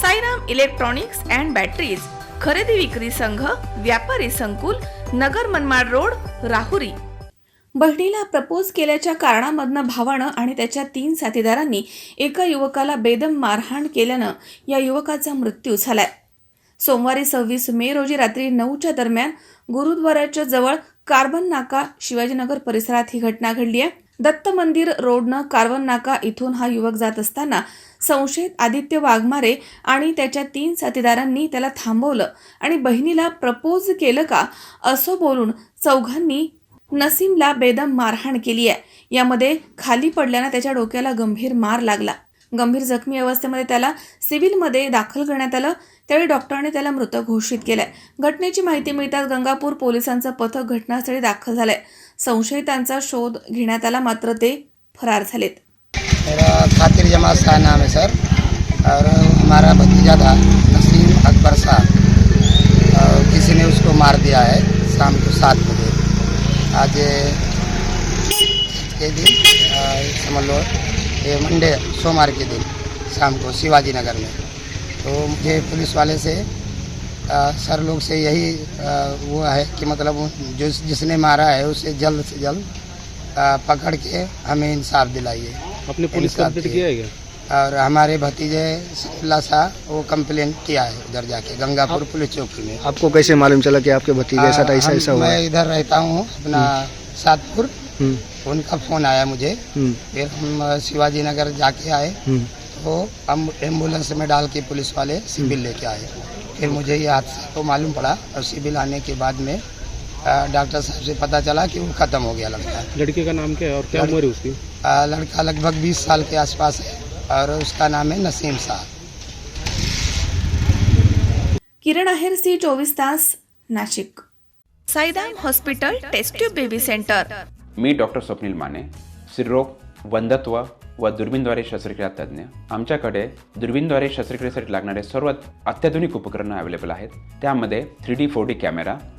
Sairam electronics and batteries खरेदी विक्री संघ व्यापारी संकुल नगर मनमाड रोड राहुरी. बहिणीला प्रपोज केल्याच्या कारणामधनं भावानं आणि त्याच्या तीन साथीदारांनी एका युवकाला बेदम मारहाण केल्यानं या युवकाचा मृत्यू झालाय. सोमवारी सव्वीस मे रोजी रात्री नऊच्या दरम्यान गुरुद्वाराच्या जवळ कार्बन नाका शिवाजीनगर परिसरात ही घटना घडली आहे दत्त मंदिर रोडनं कार्बन नाका इथून हा युवक जात असताना संशयित आदित्य वाघमारे आणि त्याच्या तीन साथीदारांनी त्याला थांबवलं. आणि बहिणीला प्रपोज केलं का? असं बोलून चौघांनी नसीमला बेदम मारहाण केली आहे. यामध्ये खाली पडल्यानं त्याच्या डोक्याला गंभीर मार लागला. गंभीर जखमी अवस्थेमध्ये त्याला सिव्हिलमध्ये दाखल करण्यात आलं. त्यावेळी डॉक्टरांनी त्याला मृत घोषित केलंय. घटनेची माहिती मिळताच गंगापूर पोलिसांचं पथक घटनास्थळी दाखल झालंय. संशयितांचा शोध घेण्यात आला मात्र ते फरार झालेत. मेरा खातिर जमात शाह नाम है सर। और हमारा भतीजा था नसीम अकबर साहब और किसी ने उसको मार दिया है शाम को सात बजे। आज के दिन समझ लो ये मंडे सोमवार के दिन शाम को शिवाजी नगर में। तो मुझे पुलिस वाले से अ, सर लोग से यही अ, वो है कि मतलब जो जिसने मारा है उसे जल्द से जल्द पकड़ के हमें इंसाफ दिलाइए। आपने पुलिस कंप्लेंट किया है क्या? और हमारे भतीजे सफुल्ला शाह वो कंप्लेंट किया है उधर जाके गंगापुर पुलिस चौकी में। आपको कैसे मालूम चला कि आपके भतीजे साथ ऐसा ऐसा हुआ मैं इधर रहता हूँ अपना सातपुर। हम्म, उनका फ़ोन आया मुझे। हम्म, फिर हम शिवाजी नगर जाके आए। हम्म। तो हम एंबुलेंस में डाल के पुलिस वाले सिविल लेके आए। फिर मुझे ये हादसा तो मालूम पड़ा और सिविल आने के बाद में डॉक्टर साहब से पता चला कि वो ख़त्म हो गया लड़का। लड़के का नाम क्या है और क्या उम्र है उसकी? लड़का लगभग 20 साल के आसपास है और उसका नाम है नसीम साहब। किरण आहेर सी चोवीस तास Nashik. Saidam hospital test tube baby centre. मी डॉक्टर स्वप्नील माने स्त्रीरोग वंधत्व व दुर्बीनद्वारे शस्त्रक्रिया तज्ज्ञ. आमच्याकडे दुर्बीनद्वारे शस्त्रक्रियेसाठी लागणारे सर्व अत्याधुनिक उपकरणं अवेलेबल आहेत. त्यामध्ये three D four D camera